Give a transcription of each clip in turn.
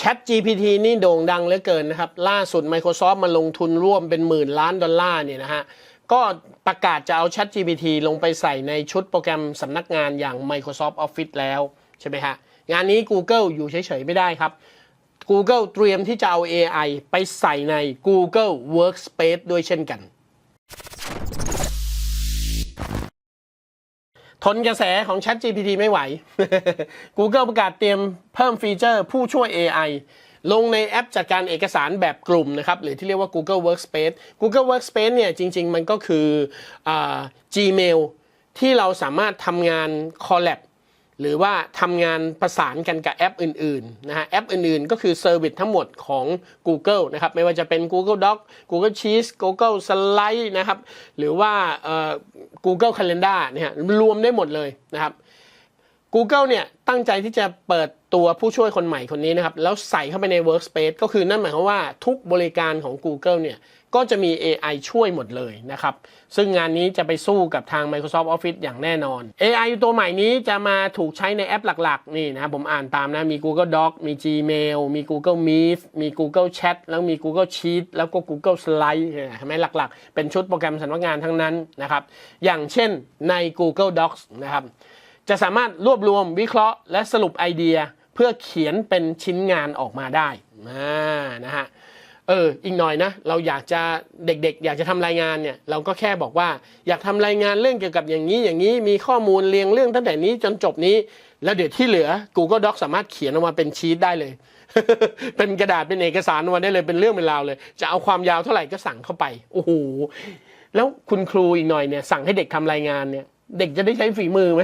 Chat GPT นี่โด่งดังเหลือเกินนะครับ ล่าสุด Microsoft มาลงทุนร่วมเป็นหมื่นล้านดอลลาร์เนี่ยนะฮะ ก็ประกาศจะเอา Chat GPT ลงไปใส่ในชุดโปรแกรมสำนักงานอย่าง Microsoft Office แล้วใช่ไหมฮะ งานนี้ Google อยู่เฉยๆไม่ได้ครับ Google เตรียมที่จะเอา AI ไปใส่ใน Google Workspace ด้วยเช่นกัน ทนกระแสของ Chat GPT ไม่ไหว Google ประกาศเตรียมเพิ่มฟีเจอร์ผู้ช่วย AI ลงในแอปจัดการเอกสารแบบกลุ่มนะครับ หรือที่เรียกว่า Google Workspace Google Workspace เนี่ยจริง ๆ มันก็คืออ Gmail ที่เราสามารถทำงาน collab หรือว่าทำงานประสานกันกับแอปอื่นๆนะฮะแอปอื่นๆ ก็คือเซอร์วิสทั้งหมดของ Google นะครับไม่ว่าจะเป็น Google Doc Google Sheets Google Slide นะครับหรือว่า Google Calendar เนี่ยรวมได้หมดเลยนะครับ Google เนี่ยตั้งใจที่จะเปิดตัวผู้ช่วยคนใหม่คนนี้นะครับ แล้วใส่เข้าไปใน Workspace ก็คือนั่นหมายความว่าทุกบริการของ Google เนี่ยก็จะมี AI ช่วยหมดเลยนะครับ ซึ่งงานนี้จะไปสู้กับทาง Microsoft Office อย่างแน่นอน AI ตัวใหม่นี้จะมาถูกใช้ในแอปหลักๆ นี่นะผมอ่านตามนะ มี Google Doc มี Gmail มี Google Meet มี Google Chat แล้วมี Google Sheet แล้วก็ Google Slide เห็นไหมหลักๆ เป็นชุดโปรแกรมสำนักงานทั้งนั้นนะครับ อย่างเช่นใน Google Docs นะครับ จะสามารถรวบรวมวิเคราะห์ และสรุปไอเดียเพื่อเขียนเป็นชิ้นงานออกมาได้นะฮะเอออีกหน่อยนะเราอยากจะเด็กๆ อยากจะทำรายงานเนี่ยเราก็แค่บอกว่าอยากทำรายงานเรื่องเกี่ยวกับอย่างนี้อย่างนี้มีข้อมูลเรียงเรื่องตั้งแต่นี้จนจบนี้ แล้วเดี๋ยวที่เหลือ Google Doc สามารถเขียนออกมาเป็นชีตได้เลย เป็นกระดาษเป็นเอกสารออกมาได้เลยเป็นเรื่องเป็นราวเลย จะเอาความยาวเท่าไหร่ก็สั่งเข้าไปโอ้โหแล้วคุณครูอีกหน่อยเนี่ยสั่งให้เด็กทำรายงานเนี่ย เด็กจะได้ใช้ฝีมือไหม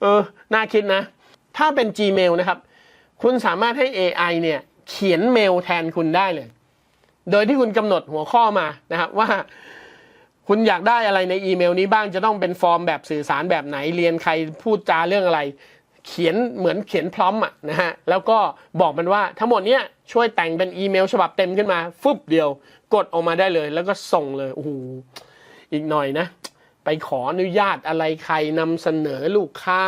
เออ น่าคิดนะ ถ้าเป็น Gmail นะครับ คุณสามารถให้ AI เนี่ย เขียนเมลแทนคุณได้เลย โดยที่คุณกำหนดหัวข้อมานะครับว่าคุณอยากได้อะไรในอีเมลนี้บ้างจะต้องเป็นฟอร์มแบบสื่อสารแบบไหนเรียนใครพูดจาเรื่องอะไร เขียนเหมือนเขียนพร้อมอะนะฮะแล้วก็บอกมันว่าทั้งหมดเนี้ยช่วยแต่งเป็นอีเมลฉบับเต็มขึ้นมาฟึบเดียว กดออกมาได้เลย แล้วก็ส่งเลยโอ้โหอีกหน่อยนะ ไปขออนุญาตอะไรใครนำเสนอลูกค้า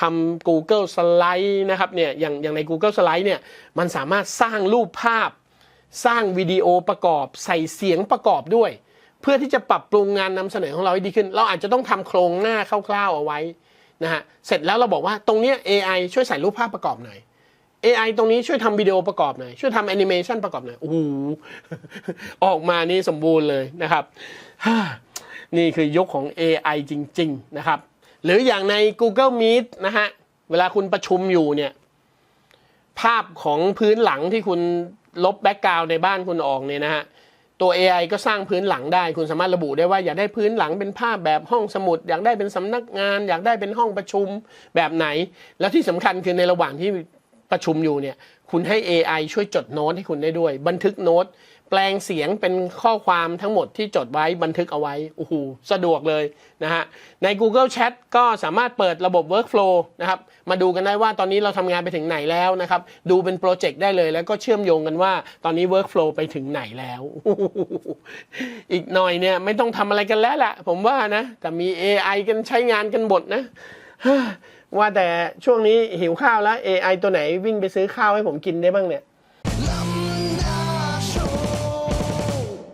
ทำ Google Slide นะครับเนี่ยอย่างอย่างใน Google Slide เนี่ยมันสามารถสร้างรูปภาพ สร้างวิดีโอประกอบใส่เสียงประกอบด้วย เพื่อที่จะปรับปรุงงานนำเสนอของเราให้ดีขึ้น เราอาจจะต้องทำโครงหน้าคร่าวๆเอาไว้นะฮะเสร็จแล้วเราบอกว่าตรงเนี้ย AI ช่วยใส่รูปภาพประกอบหน่อย AI ตรงนี้ช่วยทำวิดีโอประกอบหน่อยช่วยทำแอนิเมชันประกอบหน่อยโอ้โหออกมานี่สมบูรณ์เลยนะครับฮ่า นี่คือยุคของ AI จริง ๆ นะครับ หรืออย่างใน Google Meet นะฮะ เวลาคุณประชุมอยู่เนี่ย ภาพของพื้นหลังที่คุณลบแบ็กกราวในบ้านคุณออกเนี่ยนะฮะ ตัว AI ก็สร้างพื้นหลังได้ คุณสามารถระบุได้ว่าอยากได้พื้นหลังเป็นภาพแบบห้องสมุด อยากได้เป็นสำนักงาน อยากได้เป็นห้องประชุมแบบไหน แล้วที่สำคัญคือในระหว่างที่ ประชุมอยู่เนี่ยคุณให้ AI ช่วยจดโน้ตให้คุณได้ด้วย บันทึกโน้ต แปลงเสียงเป็นข้อความทั้งหมดที่จดไว้บันทึกเอาไว้โอ้โหสะดวกเลยนะฮะใน Google Chat ก็สามารถเปิดระบบ Workflow นะครับมาดูกันได้ว่าตอนนี้เราทำงานไปถึงไหนแล้วนะครับดูเป็นโปรเจกต์ได้เลย แล้วก็เชื่อมโยงกันว่าตอนนี้ Workflow ไปถึงไหนแล้ว อีกหน่อยเนี่ยไม่ต้องทำอะไรกันแล้วล่ะผมว่านะแต่มี AI กันใช้งานกันหมดนะ ว่าแต่ช่วงนี้หิวข้าวแล้ว AI ตัวไหนวิ่งไปซื้อข้าวให้ผมกินได้บ้างเนี่ย